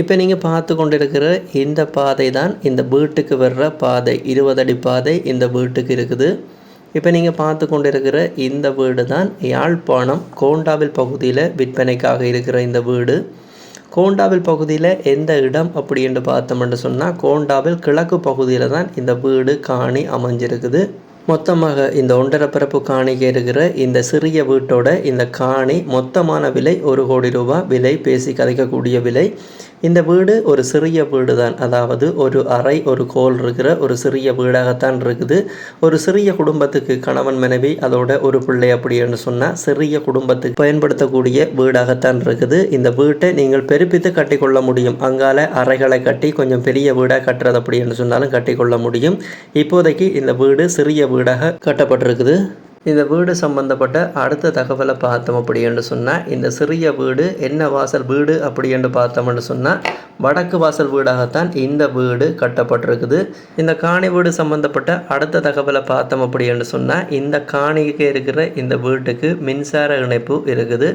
இப்போ நீங்கள் பார்த்து கொண்டிருக்கிற இந்த பாதை தான் இந்த வீட்டுக்கு வர்ற பாதை. இருபது அடி பாதை இந்த வீட்டுக்கு இருக்குது. இப்போ நீங்கள் பார்த்து கொண்டிருக்கிற இந்த வீடு தான் யாழ்ப்பாணம் கோண்டாவில் பகுதியில் விற்பனைக்காக இருக்கிற இந்த வீடு. கோண்டாவில் பகுதியில் எந்த இடம் அப்படின்னு பார்த்தோம்னு சொன்னால் கோண்டாவில் கிழக்கு பகுதியில் தான் இந்த வீடு காணி அமைஞ்சிருக்குது. மொத்தமாக இந்த ஒன்றரை பரப்பு காணிக்கு இருக்கிற இந்த சிறிய வீட்டோட இந்த காணி மொத்தமான விலை ஒரு கோடி ரூபா. விலை பேசி கதைக்கக்கூடிய விலை. இந்த வீடு ஒரு சிறிய வீடு தான் அதாவது ஒரு அறை ஒரு கோல் இருக்கிற ஒரு சிறிய வீடாகத்தான் இருக்குது. ஒரு சிறிய குடும்பத்துக்கு கணவன் மனைவி அதோட ஒரு பிள்ளை அப்படின்னு சொன்னால் சிறிய குடும்பத்துக்கு பயன்படுத்தக்கூடிய வீடாகத்தான் இருக்குது. இந்த வீட்டை நீங்கள் பெருப்பித்து கட்டிக்கொள்ள முடியும். அங்கால அறைகளை கட்டி கொஞ்சம் பெரிய வீடாக கட்டுறது அப்படின்னு சொன்னாலும் கட்டிக்கொள்ள முடியும். இப்போதைக்கு இந்த வீடு சிறிய வீடாக கட்டப்பட்டிருக்குது. இந்த வீடு சம்பந்தப்பட்ட அடுத்த தகவலை பார்த்தோம் அப்படின்னு சொன்னால் இந்த சிறிய வீடு என்ன வாசல் வீடு அப்படின்னு பார்த்தோம்னு சொன்னால் வடக்கு வாசல் வீடாகத்தான் இந்த வீடு கட்டப்பட்டிருக்குது. இந்த காணி வீடு சம்பந்தப்பட்ட அடுத்த தகவலை பார்த்தோம் அப்படின்னு சொன்னால் இந்த காணிக்கு இருக்கிற இந்த வீட்டுக்கு மின்சார இணைப்பு இருக்குது.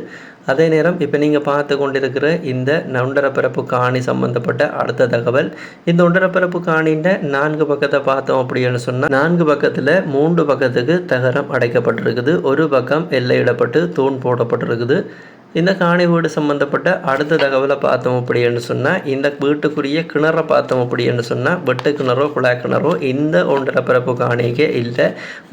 அதே நேரம் இப்போ நீங்கள் பார்த்து கொண்டிருக்கிற இந்த நொண்டரப்பிறப்பு காணி சம்பந்தப்பட்ட அடுத்த தகவல். இந்த ஒன்றரப்பிறப்பு காணின்ற நான்கு பக்கத்தை பார்த்தோம் அப்படின்னு சொன்னால் நான்கு பக்கத்தில் மூன்று பக்கத்துக்கு தகரம் அடைக்கப்பட்டிருக்குது. ஒரு பக்கம் எல்லையிடப்பட்டு தூண் போடப்பட்டிருக்குது. இந்த காணி வீடு சம்மந்தப்பட்ட அடுத்த தகவலை பார்த்தோம் அப்படின்னு சொன்னால் இந்த வீட்டுக்குரிய கிணறை பார்த்தோம் அப்படின்னு சொன்னால் வெட்டு கிணறோ குழாய் கிணறோ இந்த ஒன்றரை பிறப்பு காணிக்கே இல்லை.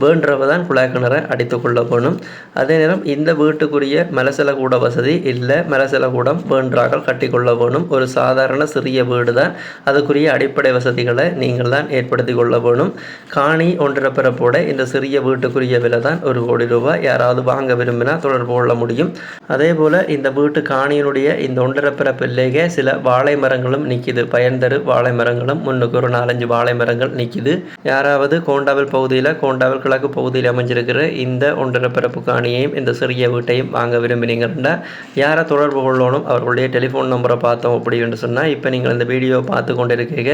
வேண்டவ தான் குழாய் கிணறை அடித்து கொள்ள போகணும் அதே நேரம் இந்த வீட்டுக்குரிய மலசல கூட வசதி இல்லை. மலசல கூடம் வேண்டார்கள் கட்டிக்கொள்ள போகணும் ஒரு சாதாரண சிறிய வீடு தான் அதுக்குரிய அடிப்படை வசதிகளை நீங்கள் தான் ஏற்படுத்தி கொள்ள வேணும். காணி ஒன்றரை பிறப்போட இந்த சிறிய வீட்டுக்குரிய விலை தான் ஒரு கோடி ரூபாய். யாராவது வாங்க விரும்பினா தொடர்பு கொள்ள முடியும். அதே போல் இந்த வீட்டு காணியினுடைய இந்த ஒன்றரை பிறப்பில்லேயே சில வாழை மரங்களும் நிற்கிது பயன் தரு வாழை மரங்களும் முன்னுக்கு ஒரு நாலஞ்சு வாழை மரங்கள் நிற்கிது யாராவது கோண்டாவில் பகுதியில் கோண்டாவில் கிழக்கு பகுதியில் அமைஞ்சிருக்கிற இந்த ஒன்றரை பிறப்பு காணியையும் இந்த சிறிய வீட்டையும் வாங்க விரும்பினீங்கன்னா யாரை தொடர்பு கொள்ளணும்? அவர்களுடைய டெலிஃபோன் நம்பரை பார்த்தோம் அப்படின்னு சொன்னால் இப்போ நீங்கள் இந்த வீடியோ பார்த்து கொண்டிருக்கீங்க.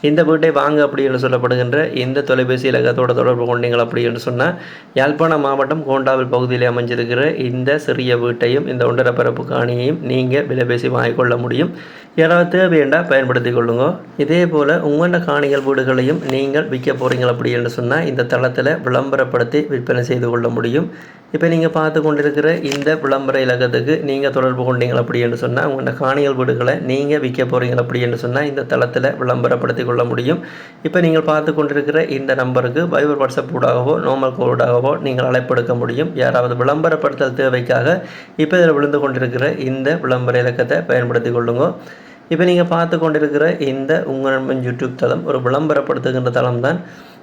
இந்த வீட்டை வாங்க அப்படின்னு சொல்லப்படுகின்ற இந்த தொலைபேசி இலக்கத்தோட தொடர்பு கொண்டீங்கள் அப்படின்னு சொன்னால் யாழ்ப்பாணம் மாவட்டம் கோண்டாவில் பகுதியில் அமைஞ்சிருக்கிற இந்த சிறிய வீட்டையும் இந்த ஒன்றரை பரப்பு காணியையும் நீங்கள் விலை பேசி வாங்கிக்கொள்ள முடியும். யாராவது தேவையண்டா பயன்படுத்தி கொள்ளுங்க. இதே போல் உங்களோட காணிகள் வீடுகளையும் நீங்கள் விற்க போகிறீங்க அப்படின்னு சொன்னால் இந்த தளத்தில் விளம்பரப்படுத்தி விற்பனை செய்து கொள்ள முடியும். இப்போ நீங்கள் பார்த்து கொண்டிருக்கிற இந்த விளம்பர இலக்கத்துக்கு நீங்கள் தொடர்பு கொண்டீங்க அப்படின்னு சொன்னால் உங்களோட காணிகள் வீடுகளை நீங்கள் விற்க போகிறீங்க அப்படின்னு சொன்னால் இந்த தளத்தில் விளம்பரப்படுத்தி கொள்ள முடியும். இப்போ நீங்கள் பார்த்து கொண்டிருக்கிற இந்த நம்பருக்கு வைபர் வாட்ஸ்அப் ஊடாகவோ நோமல் கோடாகவோ நீங்கள் அழைப்படுக்க முடியும். யாராவது விளம்பரப்படுத்தல் தேவைக்காக இப்போ இதில் விழுந்து கொண்டிருக்கிற இந்த விளம்பர இலக்கத்தை பயன்படுத்தி கொள்ளுங்க. இப்போ நீங்கள் பார்த்து கொண்டிருக்கிற இந்த உங்கள் நண்பன் யூடியூப் தளம் ஒரு விளம்பரப்படுத்துகின்ற தளம் தான்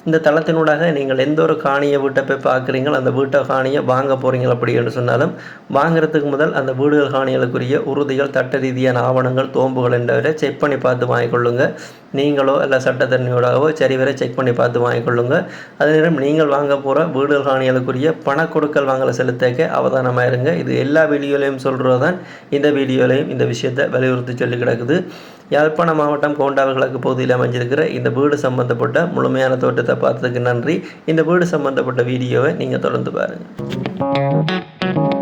இந்த தளத்தினூடாக நீங்கள் எந்த ஒரு காணியை வீட்டை போய் பார்க்குறீங்களோ அந்த வீட்டை காணியை வாங்க போகிறீங்க அப்படின்னு சொன்னாலும் வாங்குறதுக்கு முதல் அந்த வீடுகள் காணிகளுக்குரிய உறுதிகள் சட்ட ரீதியான ஆவணங்கள் தோம்புகள் என்றவரை செக் பண்ணி பார்த்து வாங்கிக்கொள்ளுங்க. நீங்களோ இல்லை சட்டத்தன்மையோடாகவோ சரிவரை செக் பண்ணி பார்த்து வாங்கிக்கொள்ளுங்க. அதே நேரம் நீங்கள் வாங்க போகிற வீடுகள் காணிகளுக்குரிய பண கொடுக்கல் வாங்கலை செலுத்தக்க அவதானமாக இருங்க இது எல்லா வீடியோலையும் சொல்கிறது தான் இந்த வீடியோலையும் இந்த விஷயத்தை வலியுறுத்தி சொல்லி கிடக்குது. யாழ்ப்பாண மாவட்டம் கோண்டா கிழக்கு பகுதியில் அமைஞ்சிருக்கிற இந்த வீடு சம்பந்தப்பட்ட முழுமையான தோட்டத்தை பார்த்ததுக்கு நன்றி. இந்த வீடு சம்பந்தப்பட்ட வீடியோவை நீங்கள் தொடர்ந்து பாருங்கள்